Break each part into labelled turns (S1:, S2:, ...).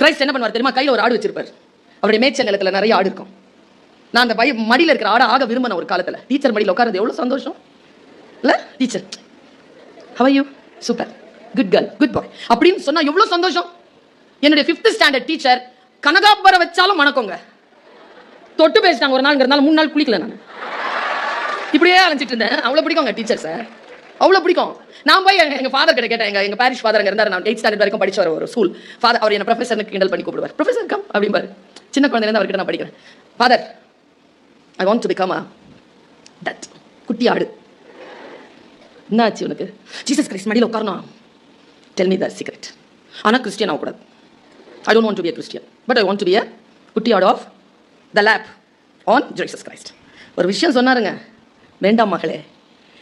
S1: Christ என்ன பண்ணுவார் தெரியுமா? கையில் ஒரு ஆடு வச்சிருப்பார். அவருடைய மேய்ச்சல் நிலத்தில் நிறைய ஆடு இருக்கும். நான் அந்த பய மடியில் இருக்கிற ஆடை ஆக விரும்பின ஒரு காலத்துல டீச்சர் மடியில் உட்கார்றது எவ்வளவு சந்தோஷம்? இல்ல? Teacher how you super good girl good boy அப்படின்னு சொன்னா எவ்வளோ சந்தோஷம்? என்னுடைய ஃபிஃப்த் ஸ்டாண்டர்ட் டீச்சர் கனகாம்பர வச்சாலும் வணக்கங்க தொட்டு பேசிட்டாங்க ஒரு நாள்ங்கிறதுனால மூணு நாள் குளிக்கல நான். இப்படியே அலைஞ்சிட்டு இருந்தேன். அவ்வளோ பிடிக்குங்க டீச்சர் சார் அவ்வளோ பிடிக்கும். நான் போய் எங்கள் ஃபாதர் கிட்ட கேட்டேன். எங்கள் எங்கள் பாரிஷ் ஃபாதர் அங்கே இருந்தார். நான் எயிட் ஸ்டாண்டர்ட் வரைக்கும் படிச்ச ஒரு ஸ்கூல் ஃபாதர் அவர் என்ன ப்ரொஃபஸர்னு கிண்டல் பண்ணி கூப்பிடுவார். ப்ரொஃபஸர் கம் அப்படிம்பார். சின்ன குழந்தைலேருந்து அவர்கிட்ட நான் படிக்கிறேன். Father I want to become that குட்டி ஆடு. என்ன ஆச்சு உனக்கு? ஜீசஸ் கிரைஸ்ட் மடியில் உட்காரணும். டெல் மீ த சீக்ரெட் ஆனால் கிறிஸ்டியன் ஆகக்கூடாது. I don't want to be a Christian but I want to be a குட்டி add of the lap on Jesus Christ ஒரு விஷயம் சொன்னாருங்க. வேண்டாம் மகளே.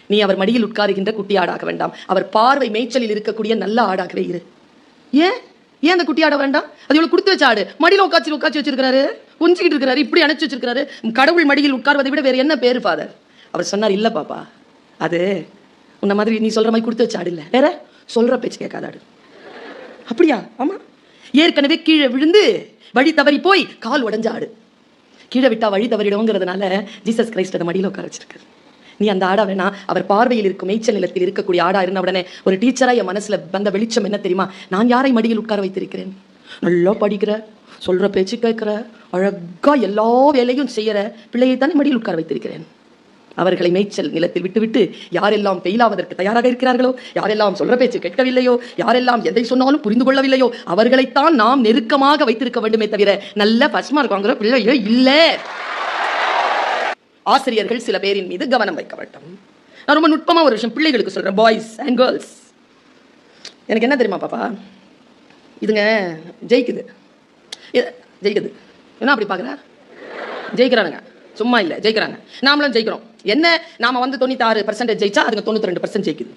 S1: நீ அவர் மடியில் உட்காருகின்ற குட்டி ஆடாக வேண்டாம். அவர் பார்வை மேய்ச்சலில் இருக்கக்கூடிய நல்ல ஆடாகவே இரு. ஏன்? ஏன் அந்த குட்டி ஆட வேண்டாம்? அது இவ்வளவு கொடுத்து வச்ச ஆடு மடியில் உட்காச்சி உட்காச்சி வச்சிருக்காரு கொஞ்சிக்கிட்டு இருக்காரு இப்படி அணைச்சு வச்சிருக்காரு கடவுள் மடியில் உட்கார்வதை விட வேற என்ன பேரு ஃபாதர் அவர் சொன்னார் இல்ல பாப்பா. அது உன்ன மாதிரி நீ சொல்ற மாதிரி கொடுத்து வச்ச ஆடு இல்ல. வேற? சொல்ற பேச்சு கேட்காத ஆடு அப்படியா? ஆமா. ஏற்கனவே கீழே விழுந்து வழி தவறி போய் கால் உடைஞ்ச ஆடு கீழே விட்டா வழி தவறிடுவோங்கிறதுனால ஜீசஸ் கிரைஸ்ட் அதை மடியில் உட்கார வச்சிருக்காரு. நீ அந்த ஆடா வேணா. அவர் பார்வையில் இருக்கும் மேய்ச்சல் நிலத்தில் இருக்கக்கூடிய ஆடா இருந்த உடனே ஒரு டீச்சரா என் மனசுல வந்த வெளிச்சம் என்ன தெரியுமா? நான் யாரை மடியில் உட்கார வைத்திருக்கிறேன்? நல்லா படிக்கிற சொல்ற பேச்சு கேட்கிற அழகா எல்லா வேலையும் செய்யற பிள்ளையை தானே மடியில் உட்கார வைத்திருக்கிறேன். அவர்களை மேய்ச்சல் நிலத்தில் விட்டுவிட்டு யாரெல்லாம் ஃபெயிலாவதற்கு தயாராக இருக்கிறார்களோ யாரெல்லாம் சொல்ற பேச்சு கேட்கவில்லையோ யாரெல்லாம் எதை சொன்னாலும் புரிந்து கொள்ளவில்லையோ அவர்களைத்தான் நாம் நெருக்கமாக வைத்திருக்க வேண்டுமே தவிர நல்ல ஃபர்ஸ்ட் இருக்காங்கிற பிள்ளையோ இல்லை. ஆசிரியர்கள் சில பேரின் மீது கவனம் வைக்க வேண்டும். நான் ரொம்ப நுட்பமாக ஒரு விஷயம் பிள்ளைகளுக்கு சொல்கிறேன் பாய்ஸ் அண்ட் கேர்ள்ஸ் எனக்கு என்ன தெரியுமா பாப்பா? இதுங்க ஜெயிக்குது. இது- ஜெயிக்குது. என்ன அப்படி பார்க்குற ஜெயிக்கிறானுங்க. சும்மா இல்லை ஜெயிக்கிறாங்க. நாமளும் ஜெயிக்கிறோம். என்ன? நாம் வந்து தொண்ணூத்தாறு பர்சன்டேஜ் ஜெயிச்சா அதுங்க தொண்ணூத்தி ரெண்டு பர்சன்ட் ஜெயிக்குது.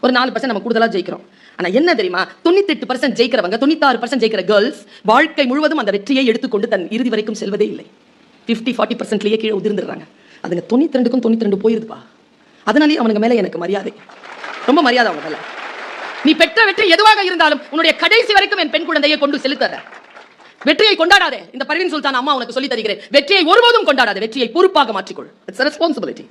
S1: ஒரு நாலு பர்சன்ட் நம்ம கூடுதலாக ஜெயிக்கிறோம். ஆனால் என்ன தெரியுமா? தொண்ணூத்தெட்டு பர்சன்ட் ஜெயிக்கிறவங்க தொண்ணூத்தாறு பர்சன்ட் ஜெயிக்கிற கேர்ள்ஸ் வாழ்க்கை முழுவதும் அந்த வெற்றியை எடுத்துக்கொண்டு தன் இறுதி வரைக்கும் செல்வதே இல்லை. ஃபிஃப்டி ஃபார்ட்டி பர்சன்ட்லேயே கீழே உதிர்ந்துடுறாங்க. அதுங்க தொண்ணூத்தி ரெண்டுக்கும் தொண்ணூத்தி ரெண்டு போயிருதுப்பா. அதனாலேயே அவனுங்க மேலே எனக்கு மரியாதை. ரொம்ப மரியாதை அவங்க மேல. நீ பெற்ற வெற்றி எதுவாக இருந்தாலும் உன்னுடைய கடைசி வரைக்கும் என் பெண் குழந்தையை கொண்டு செலுத்தற வெற்றியை கொண்டாடாதே. இந்த பரவின் சுல்தான் அம்மா உனக்கு சொல்லி தருகிறேன். வெற்றியை ஒருபோதும் கொண்டாடாதே. வெற்றியை பொறுப்பாக மாற்றிக்கொள். இட்ஸ் ரெஸ்பான்சிபிலிட்டி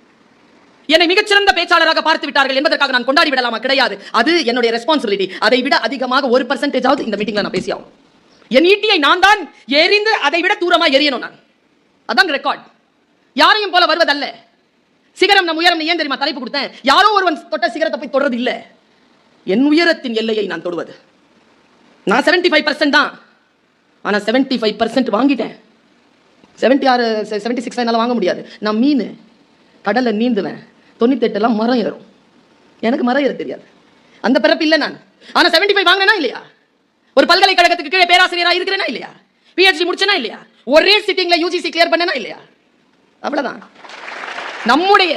S1: என்னை மிகச்சிறந்த பேச்சாளராக பார்த்து விட்டார்கள் என்பதற்காக நான் கொண்டாடி விடலாமா? கிடையாது. அது என்னுடைய ரெஸ்பான்சிபிலிட்டி அதை விட அதிகமாக ஒரு பர்சன்டேஜாவது இந்த மீட்டிங்ல நான் பேசியாகும் என் ஈட்டியை நான் தான் எரிந்து அதை விட தூரமா எரியணும் நான். அதான் ரெக்கார்ட் யாரையும் போல வருவதல்ல. சிகரம் நம் உயரம் ஏன் தெரியுமா தலைப்பு கொடுத்தேன் யாரோ ஒருவன் தொட்ட சிகரத்தை போய் தொடர்றது இல்லை என் உயரத்தின் எல்லையை நான் தொடுவது. நான் 75% ஃபைவ் பர்சன்ட் தான். ஆனால் செவன்டி ஃபைவ் பர்சன்ட் வாங்கிட்டேன். செவன்ட்டி ஆறு செவன்ட்டி சிக்ஸ் என்னால் வாங்க முடியாது. நான் மீன் கடலை நீந்துவேன். தொண்ணூத்தெட்டெல்லாம் மரம் ஏறும். எனக்கு மரம் ஏற தெரியாது. அந்த பிறப்பு இல்லை நான். ஆனால் செவன்டி ஃபைவ் வாங்கினேனா இல்லையா? ஒரு பல்கலைக்கழகத்துக்கு கீழே பேராசிரியராக இருக்கிறேனா இல்லையா? பிஹெச்டி முடிச்சேனா இல்லையா? ஒரே சிட்டிங்கில் யூஜிசி கிளியர் பண்ணேனா இல்லையா? அவ்வளவுதான். நம்முடைய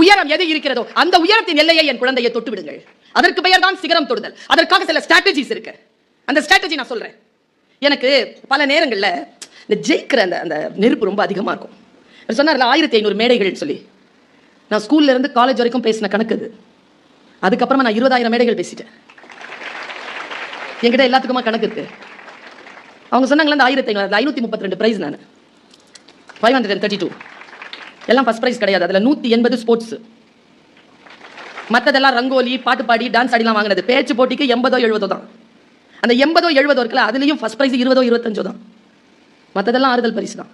S1: உயரம் எது இருக்கிறதோ அந்த உயரத்தின் எல்லையை என் குழந்தையை தொட்டு விடுங்கள். அதற்கு பெயர் தான் சிகரம் தொடுதல். அதற்காக சில ஸ்ட்ராட்டஜிஸ் இருக்கு. அந்த ஸ்ட்ராட்டஜி நான் சொல்றேன். எனக்கு பல நேரங்கள்ல இந்த ஜெயிக்கிற அந்த அந்த நெருப்பு ரொம்ப அதிகமா இருக்கும். சொன்னார்ல ஆயிரத்தி ஐநூறு மேடைகள் சொல்லி. நான் ஸ்கூல்ல இருந்து காலேஜ் வரைக்கும் பேசின கணக்கு அது. அதுக்கப்புறமா நான் இருபதாயிரம் மேடைகள் பேசிட்டேன். என்கிட்ட எல்லாத்துக்குமா கணக்கு இருக்கு. அவங்க சொன்னாங்களே அந்த ஆயிரத்தி ஐநூறு ஐநூத்தி முப்பத்தி ரெண்டு பிரைஸ் நான். Five hundred and thirty two எல்லாம் ஃபஸ்ட் ப்ரைஸ் கிடையாது. அதில் நூற்றி எண்பது ஸ்போர்ட்ஸ் மற்றதெல்லாம் ரங்கோலி பாட்டு பாடி டான்ஸ் ஆடிலாம் வாங்கினது. பேச்சு போட்டிக்கு எண்பதோ எழுபதோ தான். அந்த எண்பதோ எழுபதோ இருக்குல்ல அதுலேயும் ஃபர்ஸ்ட் ப்ரைஸ் இருபதோ இருபத்தஞ்சோ தான். மற்றதெல்லாம் ஆறுதல் பரிசு தான்.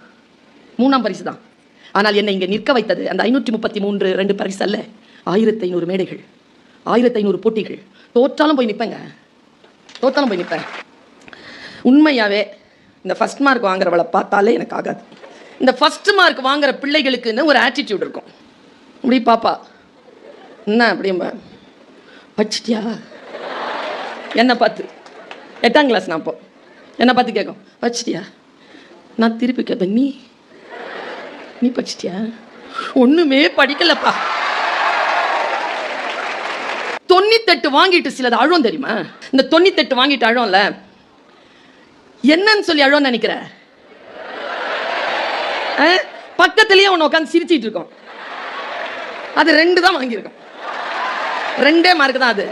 S1: மூணாம் பரிசு தான். ஆனால் என்னை இங்கே நிற்க வைத்தது அந்த ஐநூற்றி முப்பத்தி மூன்று ரெண்டு பரிசு அல்ல. ஆயிரத்தி ஐநூறு மேடைகள் ஆயிரத்தி ஐநூறு போட்டிகள். தோற்றாலும் போய் நிற்பேங்க. தோற்றாலும் போய் நிற்பேன். உண்மையாகவே இந்த ஃபர்ஸ்ட் மார்க் வாங்குறவளை பார்த்தாலே எனக்கு ஆகாது. இந்த ஃபர்ஸ்ட் மார்க் வாங்குற பிள்ளைகளுக்குன்னு ஒரு ஆட்டிடியூட் இருக்கும். இப்படி பாப்பா என்ன அப்படிம்பா படிச்சிட்டியா? என்னை பார்த்து? எட்டாம் கிளாஸ் நான் அப்போ. என்னை பார்த்து கேட்கும்? படிச்சிட்டியா? நான் திருப்பி கேட்பேன் நீ? நீ படிச்சிட்டியா? ஒன்றுமே படிக்கலப்பா. தொண்ணூத்தெட்டு வாங்கிட்டு சிலது அழும் தெரியுமா? இந்த தொண்ணூத்தெட்டு வாங்கிட்டு அழும்ல என்னன்னு சொல்லி அழும் நினைக்கிற? பக்கத்துலயே ஒன்று உட்காந்து சிரிச்சிட்டு இருக்கோம். அது ரெண்டு தான் வாங்கியிருக்கோம். ரெண்டே மார்க் தான் அது.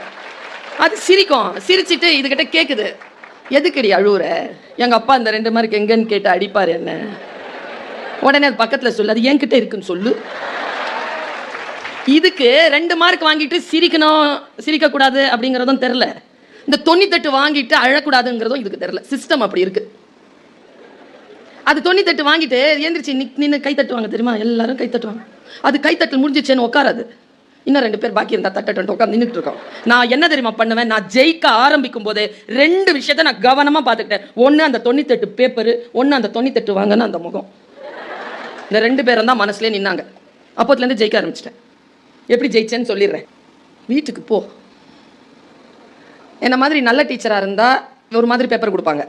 S1: அது சிரிக்கும். சிரிச்சிட்டு இதுகிட்ட கேக்குது. எதுக்குடி அழுவுற? எங்கள் அப்பா இந்த ரெண்டு மார்க் எங்கன்னு கேட்டு அடிப்பார் என்ன? உடனே அது பக்கத்தில் சொல்லு. அது என்கிட்ட இருக்குன்னு சொல்லு. இதுக்கு ரெண்டு மார்க் வாங்கிட்டு சிரிக்கணும் சிரிக்கக்கூடாது அப்படிங்கிறதும் தெரில இந்த தொண்ணூத்தெட்டு வாங்கிட்டு அழக்கூடாதுங்கிறதும் இதுக்கு தெரில சிஸ்டம் அப்படி இருக்கு. அது தொண்ணூத்தெட்டு வாங்கிட்டு எந்திரிச்சு நிக் நின்று கை தட்டுவாங்க தெரியுமா? எல்லாரும் கை தட்டுவாங்க. அது கைத்தட்டல் முடிஞ்சிச்சேன்னு உட்காராது. இன்னும் ரெண்டு பேர் பாக்கி இருந்தா தட்டட்டு உட்காந்து நின்றுட்டு இருக்கோம். நான் என்ன தெரியுமா பண்ணுவேன்? நான் ஜெயிக்க ஆரம்பிக்கும் போது ரெண்டு விஷயத்த நான் கவனமா பார்த்துக்கிட்டேன். ஒன்று அந்த தொண்ணூத்தெட்டு பேப்பர் ஒன்று அந்த தொண்ணூத்தெட்டு வாங்கன்னு அந்த முகம். இந்த ரெண்டு பேரும் தான் மனசுலேயே நின்னாங்க. அப்போத்துலேருந்து ஜெயிக்க ஆரம்பிச்சிட்டேன். எப்படி ஜெயிச்சேன்னு சொல்லிடுறேன். வீட்டுக்கு போ. என்ன மாதிரி நல்ல டீச்சராக இருந்தால் ஒரு மாதிரி பேப்பர் கொடுப்பாங்க.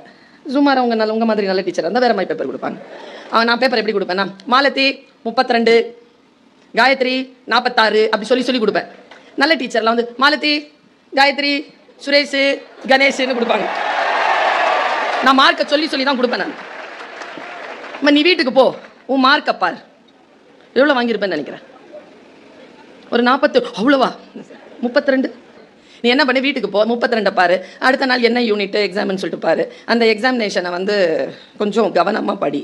S1: சுமார் அவங்க நல்ல உங்கள் மாதிரி நல்ல டீச்சராக இருந்தால் வேறு மாதிரி பேப்பர் கொடுப்பாங்க. அவன் நான் பேப்பர் எப்படி கொடுப்பேன்னா மாலத்தி முப்பத்திரெண்டு காயத்ரி நாற்பத்தாறு அப்படி சொல்லி சொல்லி கொடுப்பேன். நல்ல டீச்சர்லாம் வந்து மாலத்தி காயத்ரி சுரேஷ் கணேஷ்னு கொடுப்பாங்க. நான் மார்க்கை சொல்லி சொல்லி தான் கொடுப்பேன் நான். இப்போ நீ வீட்டுக்கு போ. உன் மார்க்கை பார். எவ்வளோ வாங்கியிருப்பேன்னு நினைக்கிறேன்? ஒரு நாற்பத்து அவ்வளோவா? முப்பத்தி ரெண்டு நீ என்ன பண்ணி வீட்டுக்கு போ. முப்பத்தி ரெண்டை பாரு. அடுத்த நாள் என்ன யூனிட் எக்ஸாம்னு சொல்லிட்டு பாரு. அந்த எக்ஸாமினேஷனை வந்து கொஞ்சம் கவனமாக படி.